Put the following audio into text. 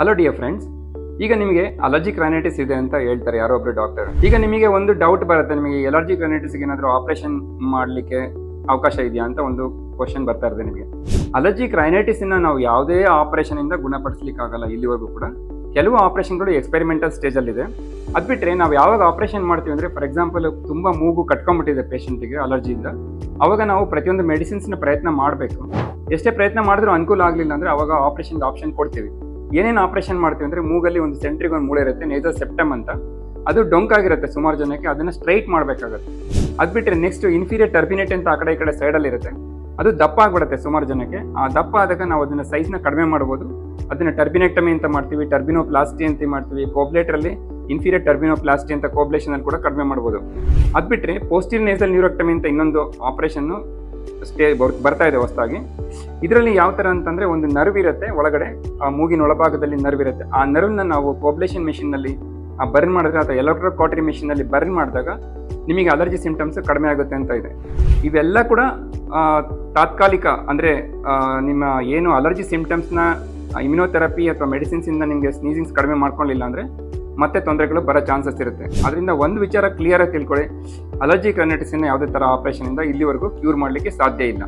Hello dear friends ಈಗ ನಿಮಗೆ allergy ಕ್ರೈನೈಟಿಸ್ ಇದೆ ಅಂತ ಹೇಳ್ತಾರೆ ಯಾರೋ ಒಬ್ರು ಡಾಕ್ಟರ್ ಈಗ ನಿಮಗೆ ಒಂದು ಡೌಟ್ ಬರುತ್ತೆ. ನಿಮಗೆ ಎಲರ್ಜಿ ರೈನೈಟಿಸ್ಗೆ ಏನಾದರೂ ಆಪರೇಷನ್ ಮಾಡಲಿಕ್ಕೆ ಅವಕಾಶ ಇದೆಯಾ ಅಂತ ಒಂದು ಕ್ವಶನ್ ಬರ್ತಾ ಇದೆ ನಿಮಗೆ. ಅಲರ್ಜಿ ಕ್ರೈನೈಟಿಸ್ ಇನ್ನ ನಾವು ಯಾವುದೇ ಆಪರೇಷನ್ ಇಂದ ಗುಣಪಡಿಸ್ಲಿಕ್ಕೆ ಆಗಲ್ಲ ಇಲ್ಲಿವರೆಗೂ ಕೂಡ. ಕೆಲವು ಆಪರೇಷನ್ಗಳು ಎಕ್ಸ್ಪೆರಿಮೆಂಟಲ್ ಸ್ಟೇಜಲ್ಲಿದೆ ಅದು ಬಿಟ್ಟರೆ ನಾವು ಯಾವಾಗ ಆಪರೇಷನ್ ಮಾಡ್ತೀವಿ ಅಂದರೆ ಫಾರ್ ಎಕ್ಸಾಂಪಲ್ ತುಂಬ ಮೂಗು ಕಟ್ಕೊಂಡ್ಬಿಟ್ಟಿದೆ ಪೇಷಂಟಿಗೆ ಅಲರ್ಜಿಯಿಂದ ಅವಾಗ ನಾವು ಪ್ರತಿಯೊಂದು ಮೆಡಿಸಿನ್ಸ್ನ ಪ್ರಯತ್ನ ಮಾಡಬೇಕು. ಎಷ್ಟೇ ಪ್ರಯತ್ನ ಮಾಡಿದ್ರೂ ಅನುಕೂಲ ಆಗಲಿಲ್ಲ ಅಂದರೆ ಅವಾಗ ಆಪರೇಷನ್ಗೆ ಆಪ್ಷನ್ ಕೊಡ್ತೀವಿ. ಏನೇನು ಆಪರೇಷನ್ ಮಾಡ್ತೀವಿ ಅಂದರೆ ಮೂಗಲ್ಲಿ ಒಂದು ಸೆಂಟ್ರಿಗೆ ಒಂದು ಮೂಳೆ ಇರುತ್ತೆ ನೇಜೋ ಸೆಪ್ಟಮ್ ಅಂತ. ಅದು ಡೊಂಕಾಗಿರುತ್ತೆ ಸುಮಾರು ಜನಕ್ಕೆ, ಅದನ್ನು ಸ್ಟ್ರೈಟ್ ಮಾಡಬೇಕಾಗುತ್ತೆ. ಅದು ಬಿಟ್ಟರೆ ನೆಕ್ಸ್ಟ್ ಇನ್ಫೀರಿಯರ್ ಟರ್ಬಿನೇಟ್ ಅಂತ ಆ ಕಡೆ ಈ ಕಡೆ ಸೈಡಲ್ಲಿ ಇರುತ್ತೆ. ಅದು ದಪ್ಪ ಆಗಿಬಿಡುತ್ತೆ ಸುಮಾರು ಜನಕ್ಕೆ. ಆ ದಪ್ಪ ಆದಾಗ ನಾವು ಅದನ್ನು ಸೈಜ್ನ ಕಡಿಮೆ ಮಾಡ್ಬೋದು. ಅದನ್ನು ಟರ್ಬಿನೆಕ್ಟಮಿ ಅಂತ ಮಾಡ್ತೀವಿ ಟರ್ಬಿನೋಪ್ಲಾಸ್ಟಿ ಅಂತ ಮಾಡ್ತೀವಿ. ಕೋಬ್ಲೇಟ್ರಲ್ಲಿ ಇನ್ಫೀರಿಯರ್ ಟರ್ಬಿನೋಪ್ಲಾಸ್ಟಿ ಅಂತ ಕೋಬ್ಲೇಷನ್ ಅಲ್ಲಿ ಕೂಡ ಕಡಿಮೆ ಮಾಡ್ಬೋದು. ಅದು ಬಿಟ್ಟರೆ ಪೋಸ್ಟಿಲ್ ನೇಸಲ್ ನ್ಯೂರೋಕ್ಟಮಿ ಅಂತ ಇನ್ನೊಂದು ಆಪರೇಷನ್ನು ಸ್ಟೇ ಬರ್ತಾ ಇದೆ ಹೊಸದಾಗಿ. ಇದರಲ್ಲಿ ಯಾವ ಥರ ಅಂತಂದರೆ ಒಂದು ನರ್ವ್ ಇರುತ್ತೆ ಒಳಗಡೆ, ಆ ಮೂಗಿನ ಒಳಭಾಗದಲ್ಲಿ ನರ್ವ್ ಇರುತ್ತೆ ಆ ನರ್ವ್ನ ನಾವು ಪಾಪ್ಯುಲೇಷನ್ ಮೆಷಿನ್ನಲ್ಲಿ ಬರ್ನ್ ಮಾಡಿದ್ರೆ ಅಥವಾ ಎಲೆಕ್ಟ್ರೋ ಕಾಟ್ರಿ ಮೆಷಿನಲ್ಲಿ ಬರ್ನ್ ಮಾಡಿದಾಗ ನಿಮಗೆ ಅಲರ್ಜಿ ಸಿಂಪ್ಟಮ್ಸ್ ಕಡಿಮೆ ಆಗುತ್ತೆ ಅಂತ ಇದೆ. ಇವೆಲ್ಲ ಕೂಡ ತಾತ್ಕಾಲಿಕ ಅಂದರೆ ನಿಮ್ಮ ಏನು ಅಲರ್ಜಿ ಸಿಂಪ್ಟಮ್ಸ್ನ ಇಮ್ಯುನೋಥೆರಪಿ ಅಥವಾ ಮೆಡಿಸಿನ್ಸಿಂದ ನಿಮಗೆ ಸ್ನೀಸಿಂಗ್ಸ್ ಕಡಿಮೆ ಮಾಡ್ಕೊಳ್ಳಿಲ್ಲ ಅಂದರೆ ಮತ್ತೆ ತೊಂದರೆಗಳು ಬರೋ ಚಾನ್ಸಸ್ ಇರುತ್ತೆ. ಅದರಿಂದ ಒಂದು ವಿಚಾರ ಕ್ಲಿಯರಾಗಿ ತಿಳ್ಕೊಳ್ಳಿ ಅಲರ್ಜಿ ಕ್ರೈನೈಟಿಸ್ನ ಯಾವುದೇ ಥರ ಆಪರೇಷನಿಂದ ಇಲ್ಲಿವರೆಗೂ ಕ್ಯೂರ್ ಮಾಡಲಿಕ್ಕೆ ಸಾಧ್ಯ ಇಲ್ಲ.